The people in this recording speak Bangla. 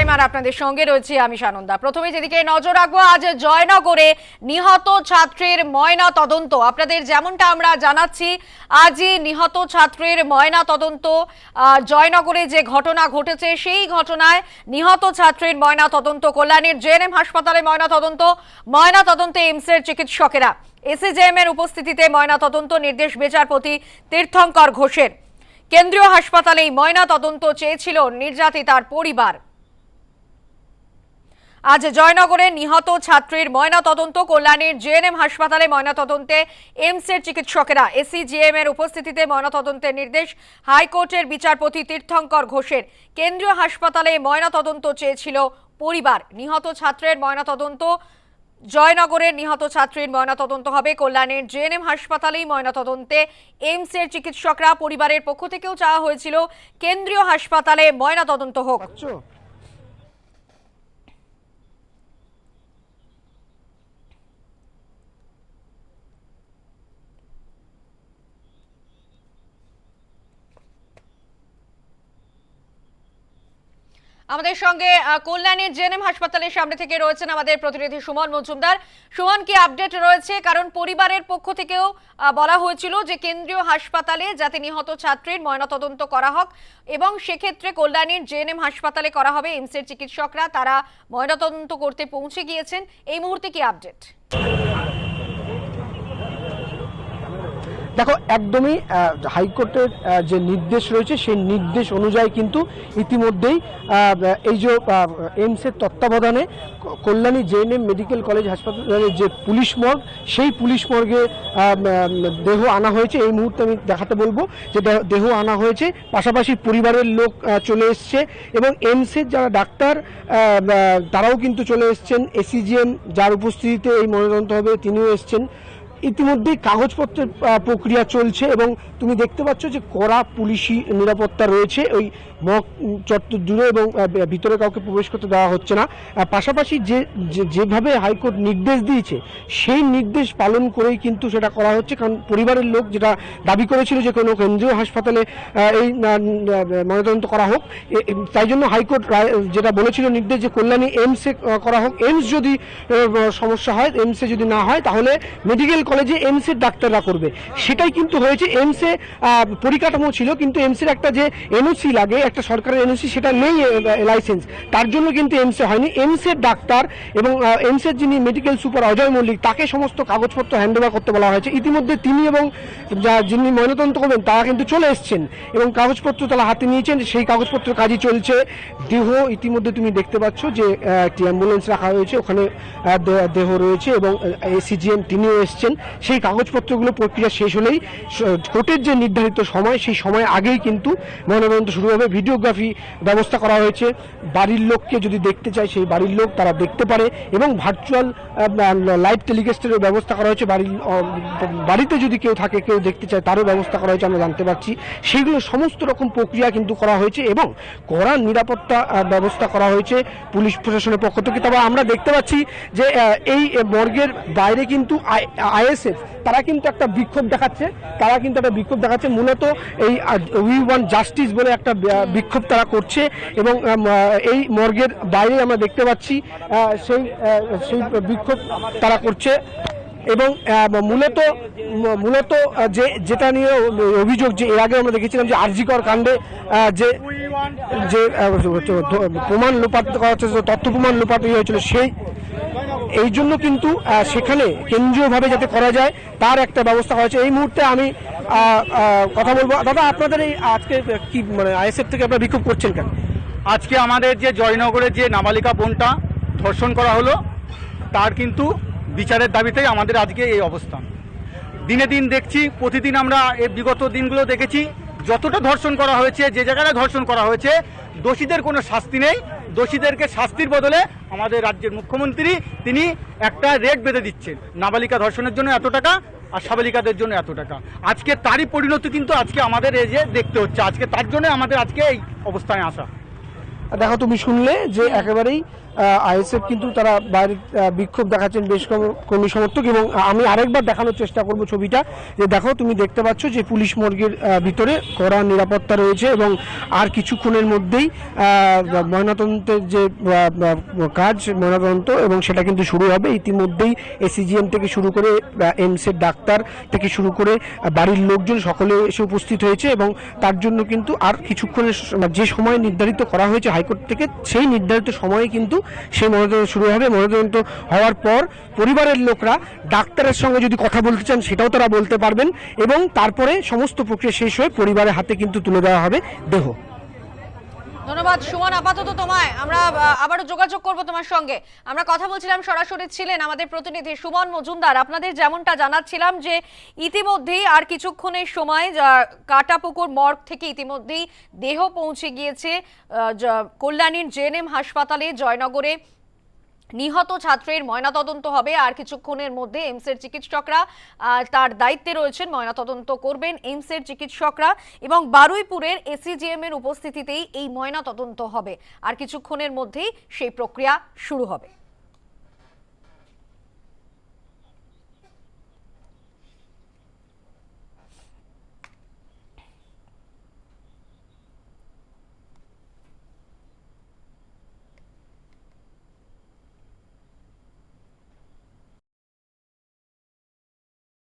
টাইম আর আপনাদের সঙ্গে রয়েছি আমি সানন্দা। প্রথমে যেদিকে নজর রাখব, আজ জয়নগরে নিহত ছাত্রীর ময়না তদন্ত। আপনাদের যেমনটা আমরা জানাচ্ছি, আজই নিহত ছাত্রীর ময়না তদন্ত জয়নগরে যে ঘটনা ঘটেছে সেই ঘটনায় নিহত ছাত্রীর ময়না তদন্ত, কল্যাণীর জেএনএম হাসপাতালে ময়না তদন্ত, ময়না তদন্তে এইমসের চিকিৎসকেরা। এসিজেএম এর উপস্থিতিতে ময়না তদন্ত নির্দেশ বিচারপতি তীর্থঙ্কর ঘোষের। কেন্দ্রীয় হাসপাতালে এই ময়না তদন্ত চেয়েছিল নির্যাতিতার পরিবার। আজ জয়নগরে নিহত ছাত্রীর ময়না তদন্ত কল্যাণীর জেএনএম হাসপাতালে ময়না তদন্তে এইমসের চিকিৎসকেরা, এসিজিএম এর উপস্থিতিতে ময়না তদন্তের নির্দেশ, হাইকোর্টের বিচারপতি তীর্থঙ্কর ঘোষের। কেন্দ্রীয় হাসপাতালে ময়না তদন্ত চেয়েছিল পরিবার। নিহত ছাত্রের ময়না তদন্ত জয়নগরের নিহত ছাত্রীর ময়নাতদন্ত হবে। কল্যাণের জেএনএম হাসপাতালেই ময়না ময়নাতদন্তে এইমসের চিকিৎসকরা পরিবারের পক্ষ থেকেও চাওয়া হয়েছিল, কেন্দ্রীয় হাসপাতালে ময়নাতদন্ত হোক। আমাদের সঙ্গে কল্যাণীর জেএনএম হাসপাতালের সামনে থেকে রয়েছেন আমাদের প্রতিনিধি সুমন মজুমদার। সুমন, কি আপডেট রয়েছে? কারণ পরিবারের পক্ষ থেকেও বলা হয়েছিল যে কেন্দ্রীয় হাসপাতালে যাতে নিহত ছাত্রীর ময়নাতদন্ত করা হোক এবং সেক্ষেত্রে কল্যাণীর জেএনএম হাসপাতালে করা হবে এইমসের চিকিৎসকরা। তারা ময়নাতদন্ত করতে পৌঁছে গিয়েছেন। এই মুহূর্তে কি আপডেট দেখো, একদমই হাইকোর্টের যে নির্দেশ রয়েছে, সেই নির্দেশ অনুযায়ী কিন্তু ইতিমধ্যেই এই যে এইমসের তত্ত্বাবধানে কল্যাণী জেএনএম মেডিকেল কলেজ হাসপাতালের যে পুলিশ মর্গ, সেই পুলিশ মর্গে দেহ আনা হয়েছে। এই মুহূর্তে আমি দেখাতে বলব যে দেহ- আনা হয়েছে। পাশাপাশি পরিবারের লোক চলে এসছে এবং এইমসের যারা ডাক্তার তারাও কিন্তু চলে এসছেন। এসিজিএম, যার উপস্থিতিতে এই মনোনয়ন হবে, তিনিও এসছেন। ইতিমধ্যেই কাগজপত্রের প্রক্রিয়া চলছে এবং তুমি দেখতে পাচ্ছ যে কড়া পুলিশি নিরাপত্তা রয়েছে। ওই মক চত্বর জুড়ে এবং ভিতরে কাউকে প্রবেশ করতে দেওয়া হচ্ছে না। পাশাপাশি যে যেভাবে হাইকোর্ট নির্দেশ দিয়েছে, সেই নির্দেশ পালন করেই কিন্তু সেটা করা হচ্ছে। কারণ পরিবারের লোক যেটা দাবি করেছিল যে কোনো কেন্দ্রীয় হাসপাতালে এই ময়নাতদন্ত করা হোক। তাই জন্য হাইকোর্ট যেটা বলেছিল নির্দেশ যে কল্যাণী এইমসে করা হোক। এইমস যদি সমস্যা হয়, এইমসে যদি না হয়, তাহলে মেডিকেল কলেজে এইমসের ডাক্তাররা করবে। সেটাই কিন্তু হয়েছে। এইমসে পরিকাঠামো ছিল, কিন্তু এইমসের একটা যে এনওসি লাগে, একটা সরকারের এনওসি সেটা নেই লাইসেন্স তার জন্য কিন্তু এইমসে হয়নি। এইমসের ডাক্তার এবং এইমসের যিনি মেডিকেল সুপার অজয় মল্লিক, তাকে সমস্ত কাগজপত্র হ্যান্ড ওভার করতে বলা হয়েছে। ইতিমধ্যে তিনি এবং যিনি ময়নাতদন্ত করবেন, তারা কিন্তু চলে এসছেন এবং কাগজপত্র তারা হাতে নিয়েছেন। সেই কাগজপত্র কাজই চলছে। দেহ ইতিমধ্যে তুমি দেখতে পাচ্ছ যে একটি অ্যাম্বুলেন্স রাখা হয়েছে। ওখানে দেহ রয়েছে এবং এসিজিএম তিনিও এসছেন। সেই কাগজপত্রগুলো প্রক্রিয়া শেষ হলেই কোর্টের যে নির্ধারিত সময়, সেই সময় আগেই কিন্তু ময়নাতদন্ত শুরু হবে। ভিডিওগ্রাফি ব্যবস্থা করা হয়েছে। বাড়ির লোককে যদি দেখতে চায়, সেই বাড়ির লোক তারা দেখতে পারে এবং ভার্চুয়াল লাইভ টেলিকাস্টেরও ব্যবস্থা করা হয়েছে। বাড়ির বাড়িতে যদি কেউ থাকে, কেউ দেখতে চায়, তারও ব্যবস্থা করা হয়েছে, আমরা জানতে পারছি। সেগুলো সমস্ত রকম প্রক্রিয়া কিন্তু করা হয়েছে এবং কড়া নিরাপত্তা ব্যবস্থা করা হয়েছে পুলিশ প্রশাসনের পক্ষ থেকে। তবে আমরা দেখতে পাচ্ছি যে এই মর্গের বাইরে কিন্তু আইএসএফ তারা কিন্তু একটা বিক্ষোভ দেখাচ্ছে, তারা কিন্তু একটা বিক্ষোভ দেখাচ্ছে। মূলত এই উই ওয়ান জাস্টিস বলে একটা বিক্ষোভ তারা করছে এবং এই মর্গের বাইরে আমরা দেখতে পাচ্ছি সেই সেই বিক্ষোভ তারা করছে এবং মূলত মূলত যে, যেটা নিয়ে অভিযোগ যে, এর আগে আমরা দেখেছিলাম যে আরজিকর কাণ্ডে যে যে প্রমাণ লোপাট করা হচ্ছে, তথ্য প্রমাণ ইয়ে হয়েছিল, সেই এই জন্য কিন্তু সেখানে কেন্দ্রীয়ভাবে যাতে করা যায়, তার একটা ব্যবস্থা হয়েছে। এই মুহূর্তে আমি কথা বলব। দাদা, আপনাদের এই আজকে কি মানে আইএসএফ থেকে আপনারা বিক্ষোভ করছেন কেন? আজকে আমাদের যে জয়নগরের যে নাবালিকা বোনটা ধর্ষণ করা হলো, তার কিন্তু বিচারের দাবিতেই আমাদের আজকে এই অবস্থান। দিনে দিন দেখছি, প্রতিদিন আমরা এই বিগত দিনগুলো দেখেছি, যতটা ধর্ষণ করা হয়েছে, যে জায়গায় ধর্ষণ করা হয়েছে, দোষীদের কোনো শাস্তি নেই। দোষীদেরকে শাস্তির বদলে আমাদের রাজ্যের মুখ্যমন্ত্রী তিনি একটা রেট বেঁধে দিচ্ছেন। নাবালিকা ধর্ষণের জন্য এত টাকা আর সাবালিকাদের জন্য এত টাকা। আজকে তারই পরিণতি কিন্তু আজকে আমাদের এই যে দেখতে হচ্ছে। আজকে তার জন্য আমাদের আজকে এই অবস্থায় আসা। দেখো তুমি শুনলে যে একেবারেই আইএসএফ কিন্তু তারা বাইরে বিক্ষোভ দেখাচ্ছেন বেশ কর্মী সমর্থক এবং আমি আরেকবার দেখানোর চেষ্টা করব ছবিটা। যে দেখো, তুমি দেখতে পাচ্ছ যে পুলিশ মর্গের ভিতরে কড়া নিরাপত্তা রয়েছে এবং আর কিছুক্ষণের মধ্যেই ময়নাতদন্তের যে কাজ ময়নাতদন্ত এবং সেটা কিন্তু শুরু হবে। ইতিমধ্যেই এসিজিএম থেকে শুরু করে এমসের ডাক্তার থেকে শুরু করে বাড়ির লোকজন সকলে এসে উপস্থিত হয়েছে এবং তার জন্য কিন্তু আর কিছুক্ষণের মানে যে সময় নির্ধারিত করা হয়েছে হাইকোর্ট থেকে, সেই নির্ধারিত সময়ে কিন্তু সেই ময়নাতদন্ত শুরু হবে। ময়নাতদন্ত হওয়ার পর পরিবারের লোকরা ডাক্তারের সঙ্গে যদি কথা বলতে চান, সেটাও তারা বলতে পারবেন এবং তারপরে সমস্ত প্রক্রিয়া শেষ হয়ে পরিবারের হাতে কিন্তু তুলে দেওয়া হবে দেহ। ধন্যবাদ। সুমন, আপাতত তোমায়। আমরা আবারও যোগাযোগ করব তোমার সঙ্গে। আমরা কথা বলছিলাম, সরাসরি ছিলেন আমাদের প্রতিনিধি সুমন মজুমদার। আপনাদের যেমনটা জানাচ্ছিলাম যে ইতিমধ্যেই আর কিছুক্ষণের সময় কাটাপুকুর মর্গ থেকে ইতিমধ্যেই দেহ পৌঁছে গিয়েছে কল্যাণীর জেএনএম হাসপাতালে, জয়নগরে। নিহত ছাত্রের ময়নাতদন্ত হবে, আর কিছুক্ষণের মধ্যে এমসের চিকিৎসকরা তার দায়িত্বে রয়েছেন, ময়নাতদন্ত করবেন এমসের চিকিৎসকরা এবং বারুইপুরের এসিজিএম এর উপস্থিতিতেই এই ময়নাতদন্ত হবে। আর কিছুক্ষণের মধ্যেই সেই প্রক্রিয়া শুরু হবে।